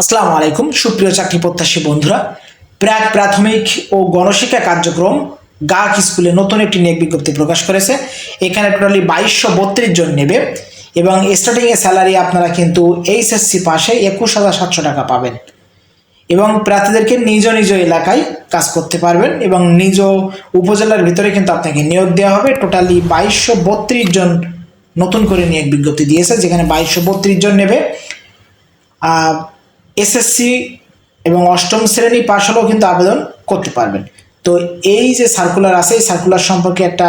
আসসালামু আলাইকুম, সুপ্রিয় চাকরি প্রত্যাশী বন্ধুরা। প্রাক প্রাথমিক ও গণশিক্ষা কার্যক্রম গাক স্কুলে নতুন একটি নিয়োগ বিজ্ঞপ্তি প্রকাশ করেছে। এখানে টোটালি বাইশশো বত্রিশ জন নেবে এবং স্টার্টিংয়ে স্যালারি আপনারা কিন্তু এইচএসসি পাশে একুশ হাজার সাতশো টাকা পাবেন। এবং প্রার্থীদেরকে নিজ নিজ এলাকায় কাজ করতে পারবেন এবং নিজ উপজেলার ভিতরে কিন্তু আপনাকে নিয়োগ দেওয়া হবে। টোটালি বাইশশো বত্রিশ জন নতুন করে নিয়োগ বিজ্ঞপ্তি দিয়েছে, যেখানে বাইশশো বত্রিশ জন নেবে। এসএসসি এবং অষ্টম শ্রেণি পাশ হলেও কিন্তু আবেদন করতে পারবেন। তো এই যে সার্কুলার আছে, এই সার্কুলার সম্পর্কে একটা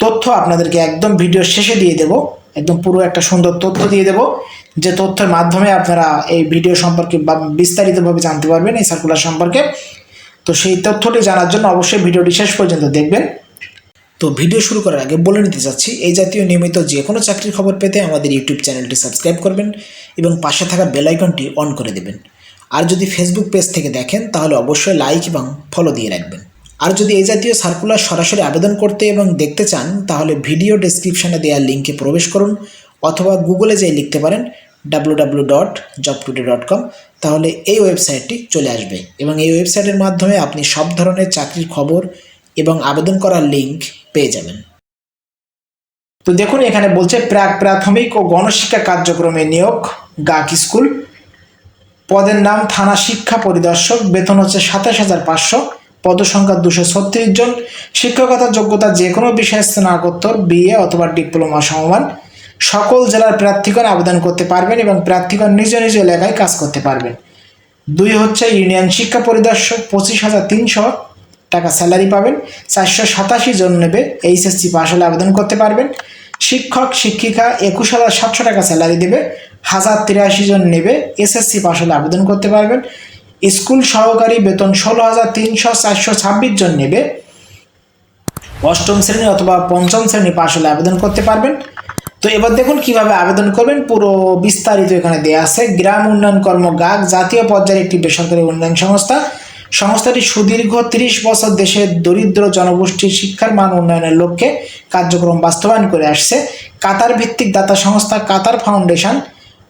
তথ্য আপনাদেরকে একদম ভিডিওর শেষে দিয়ে দেব। একদম পুরো একটা সুন্দর তথ্য দিয়ে দেব। যে তথ্যের মাধ্যমে আপনারা এই ভিডিও সম্পর্কে বা বিস্তারিতভাবে জানতে পারবেন এই সার্কুলার সম্পর্কে। তো সেই তথ্যটি জানার জন্য অবশ্যই ভিডিওটি শেষ পর্যন্ত দেখবেন। তো ভিডিও শুরু করার আগে বলে নিতে চাচ্ছি, এই জাতীয় নিয়মিত যে কোনো চাকরির খবর পেতে আমাদের ইউটিউব চ্যানেলটি সাবস্ক্রাইব করবেন এবং পাশে থাকা বেল আইকনটি অন করে দেবেন। আর যদি ফেসবুক পেজ থেকে দেখেন, তাহলে অবশ্যই লাইক এবং ফলো দিয়ে রাখবেন। আর যদি এই জাতীয় সার্কুলার সরাসরি আবেদন করতে এবং দেখতে চান, তাহলে ভিডিও ডেসক্রিপশনে দেওয়া লিঙ্কে প্রবেশ করুন, অথবা গুগলে যেয়ে লিখতে পারেন W dot job dot com তাহলে এই ওয়েবসাইটটি চলে আসবে। এবং এই ওয়েবসাইটের মাধ্যমে আপনি সব ধরনের চাকরির খবর এবং আবেদন করার লিঙ্ক পেয়ে যাবেন। তো দেখুন, এখানে বলছে প্রাক প্রাথমিক ও গণশিক্ষা কার্যক্রমে নিয়োগ, গাক স্কুল। পদের নাম থানা শিক্ষা পরিদর্শক, বেতন হচ্ছে সাতাশ হাজার পাঁচশো, পদসংখ্যা দুশো ছত্রিশ জন। শিক্ষকতার যোগ্যতা যে কোনো বিষয়ে স্নাতকোত্তর, বিএ অথবা ডিপ্লোমা সমমান। সকল জেলার প্রার্থীগণ আবেদন করতে পারবেন এবং প্রার্থীগণ নিজ নিজ এলাকায় কাজ করতে পারবেন। দুই হচ্ছে ইউনিয়ন শিক্ষা পরিদর্শক, পঁচিশ হাজার তিনশো। টাকা স্যালারি পাবেন। চারশো সাতাশি জন নেবে এইচএসসি পাশ হলে আবেদন করতে পারবেন। শিক্ষক, শিক্ষিকা একুশ হাজার সাতশো টাকা স্যালারি দেবে। হাজার তিরাশি জন নেবে এসএসসি পাশ হলে আবেদন করতে পারবেন। স্কুল সহকারী বেতন ষোলো হাজার তিনশো চারশো ছাব্বিশ জন নেবে। অষ্টম শ্রেণি অথবা পঞ্চম শ্রেণি পাশ হলে আবেদন করতে পারবেন। তো এবার দেখুন কীভাবে আবেদন করবেন। পুরো বিস্তারিত এখানে দেওয়া আছে। গ্রাম উন্নয়ন কর্ম গাগ জাতীয় পর্যায়ের একটি বেসরকারি উন্নয়ন সংস্থা। সংস্থাটি সুদীর্ঘ তিরিশ বছর দেশের দরিদ্র জনগোষ্ঠীর শিক্ষার মান উন্নয়নের লক্ষ্যে কার্যক্রম বাস্তবায়ন করে আসছে। কাতার ভিত্তিক দাতা সংস্থা কাতার ফাউন্ডেশন,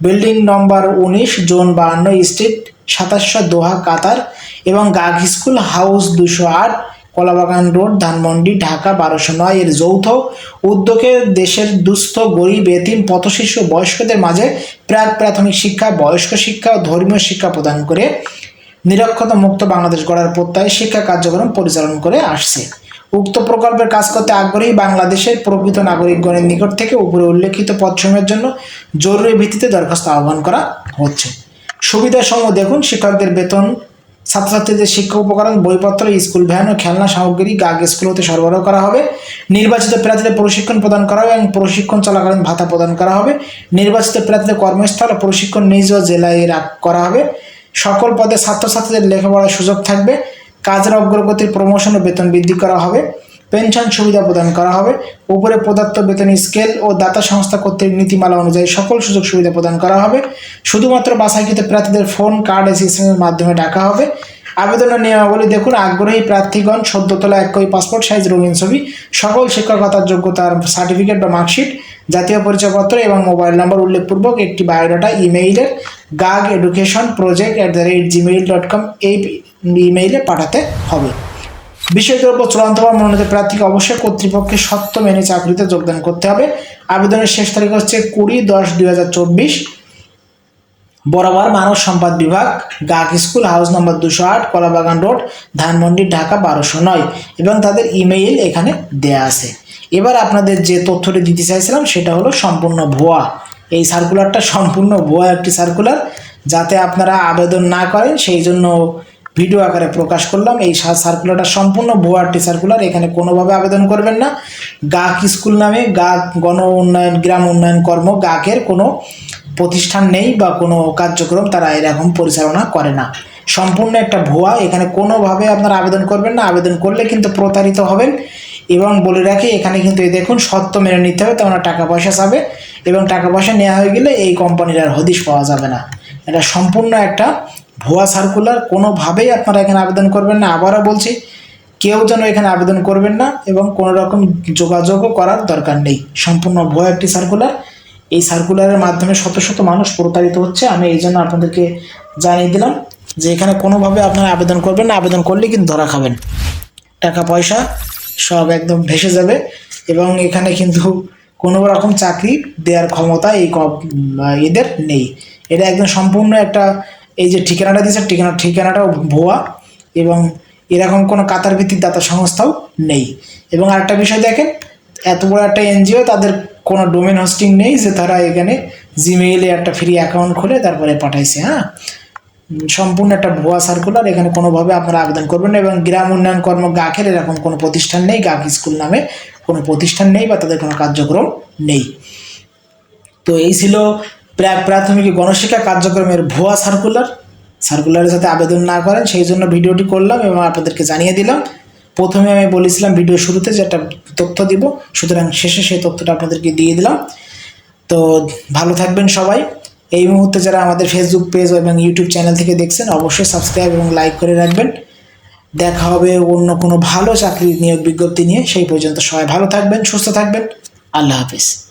বিল্ডিং নম্বর উনিশ, জোন বাহান্ন স্ট্রিট, সাতাশশো দোহা, কাতার এবং গাগ স্কুল হাউস দুশো আট, কলাবাগান রোড, ধানমন্ডি, ঢাকা বারোশো নয় এর যৌথ উদ্যোগে দেশের দুস্থ, গরিব, এতিম, পথশিশু, বয়স্কদের মাঝে প্রাক প্রাথমিক শিক্ষা, বয়স্ক শিক্ষা ও ধর্মীয় শিক্ষা প্রদান করে নিরক্ষতা মুক্ত বাংলাদেশ গড়ার প্রত্যয়ে শিক্ষা কার্যক্রম পরিচালন করে আসছে। উক্ত প্রকল্পের কাজ করতে আগ্রহী বাংলাদেশের প্রকৃত নাগরিকগণের নিকট থেকে উপরে উল্লেখিত পদসমূহের জন্য জরুরি ভিত্তিতে দরখাস্ত আহ্বান করা হচ্ছে। সুবিধাসমূহ দেখুন, শিক্ষকদের বেতন, ছাত্রছাত্রীদের শিক্ষা উপকরণ, বইপত্র, স্কুল ভ্যান ও খেলনা সামগ্রী, গাগ স্কুল হতে সরবরাহ করা হবে, নির্বাচিত প্রার্থীদের প্রশিক্ষণ প্রদান করা হবে এবং প্রশিক্ষণ চলাকালীন ভাতা প্রদান করা হবে, নির্বাচিত প্রার্থীদের কর্মস্থল ও প্রশিক্ষণ নিজ জেলায় করা হবে। সকল পদে ছাত্রছাত্রীদের লেখাপড়ার সুযোগ থাকবে। কাজের অগ্রগতির প্রমোশন ও বেতন বৃদ্ধি করা হবে। পেনশন সুবিধা প্রদান করা হবে। উপরে প্রদত্ত বেতন স্কেল ও দাতা সংস্থা কর্তৃক নীতিমালা অনুযায়ী সকল সুযোগ সুবিধা প্রদান করা হবে। শুধুমাত্র বাছাইকৃত প্রার্থীদের ফোন কার্ড এসিস্টেন্সের মাধ্যমে ডাকা হবে। আবেদনের নিয়মাবলী দেখুন, আগ্রহী প্রার্থীগণ সদ্য তোলা এক কপি পাসপোর্ট সাইজ রঙিন ছবি, সকল শিক্ষকতার যোগ্যতার সার্টিফিকেট বা মার্কশিট জাতীয় পরিচয়পত্র এবং মোবাইল নম্বর উল্লেখপূর্বক একটি biodata ইমেইলের gag education project at the rate gmail dot com এই ইমেইলে পাঠাতে হবে। বিষয়দ্রব্য চূড়ান্তভাবে মনোনীত প্রার্থীকে অবশ্যই কর্তৃপক্ষের সত্য মেনে চাকরিতে যোগদান করতে হবে। আবেদনের শেষ তারিখ হচ্ছে কুড়ি দশ দুই হাজার চব্বিশ। বরাবর মানব সম্পদ বিভাগ গাক স্কুল, হাউস নম্বর দুশো আট, কলাবাগান রোড, ধানমন্ডি, ঢাকা বারোশো নয় এবং তাদের ইমেইল এখানে দেয়া আছে। এবার আপনাদের যে তথ্যটি দিতে চাইছিলাম সেটা হলো সম্পূর্ণ ভুয়া। এই সার্কুলারটা সম্পূর্ণ ভুয়া একটি সার্কুলার যাতে আপনারা আবেদন না করেন, সেই জন্য ভিডিও আকারে প্রকাশ করলাম। এই সার্কুলারটা সম্পূর্ণ ভুয়া একটি সার্কুলার এখানে কোনোভাবে আবেদন করবেন না। গাক স্কুল নামে গাক গণ উন্নয়ন, গ্রাম উন্নয়ন কর্ম গাকের কোনো প্রতিষ্ঠান নেই বা কোনো কার্যক্রম তারা এরকম পরিচালনা করে না। সম্পূর্ণ একটা ভুয়া, এখানে কোনোভাবে আপনারা আবেদন করবেন না, আবেদন করলে কিন্তু প্রতারিত হবেন এবং বলে রাখি, এখানে কিন্তু এই দেখুন, সত্য মেনে নিতে হবে তেমন টাকা পয়সা চাবে এবং টাকা পয়সা নেওয়া হয়ে গেলে এই কোম্পানির আর হদিশ পাওয়া যাবে না। এটা সম্পূর্ণ একটা ভুয়া সার্কুলার কোনোভাবেই আপনারা এখানে আবেদন করবেন না। আবারও বলছি, কেউ যেন এখানে আবেদন করবেন না এবং কোনো রকম যোগাযোগও করার দরকার নেই। সম্পূর্ণ ভুয়া একটি সার্কুলার এই সার্কুলারের মাধ্যমে শত শত মানুষ প্রতারিত হচ্ছে। আমি এই জন্য আপনাদেরকে জানিয়ে দিলাম যে এখানে কোনোভাবে আপনারা আবেদন করবেন না। আবেদন করলে কিন্তু ধরা খাবেন। টাকা, পয়সা সব একদম ভেসে যাবে এবং এখানে কিন্তু কোনো রকম চাকরি দেওয়ার ক্ষমতা এই এদের নেই। এটা একদম সম্পূর্ণ একটা এই যে ঠিকানাটা দিয়েছে, ঠিকানা, ঠিকানাটাও ভুয়া এবং এরকম কোনো কাতার ভিত্তিক দাতা সংস্থাও নেই। এবং আরেকটা বিষয় দেখেন, এত বড় একটা এনজিও তাদের কোনো ডোমেন হোস্টিং নেই যে তারা এখানে জিমেইলে একটা ফ্রি অ্যাকাউন্ট খুলে তারপরে পাঠাইছে হ্যাঁ? সম্পূর্ণ একটা ভুয়া সার্কুলার এখানে কোনোভাবে আপনারা আবেদন করবেন না এবং গ্রাম উন্নয়ন কর্ম গাকের এরকম কোনো প্রতিষ্ঠান নেই গাক স্কুল নামে কোনো প্রতিষ্ঠান নেই বা তাদের কোনো কার্যক্রম নেই। তো এই ছিল প্রাথমিক গণশিক্ষা কার্যক্রমের ভুয়া সার্কুলার সার্কুলারের সাথে আবেদন না করেন, সেই জন্য ভিডিওটি করলাম এবং আপনাদেরকে জানিয়ে দিলাম। প্রথমে আমি বলেছিলাম ভিডিও শুরুতে যে একটা তথ্য দিব, সুতরাং শেষে সেই তথ্যটা আপনাদেরকে দিয়ে দিলাম। তো ভালো থাকবেন সবাই। এই মুহূর্তে যারা আমাদের ফেসবুক পেজ এবং ইউটিউব চ্যানেল থেকে দেখছেন, অবশ্যই সাবস্ক্রাইব এবং লাইক করে রাখবেন। দেখা হবে অন্য কোনো ভালো চাকরি নিয়োগ বিজ্ঞপ্তি নিয়ে। সেই পর্যন্ত সবাই ভালো থাকবেন, সুস্থ থাকবেন। আল্লাহ হাফিজ।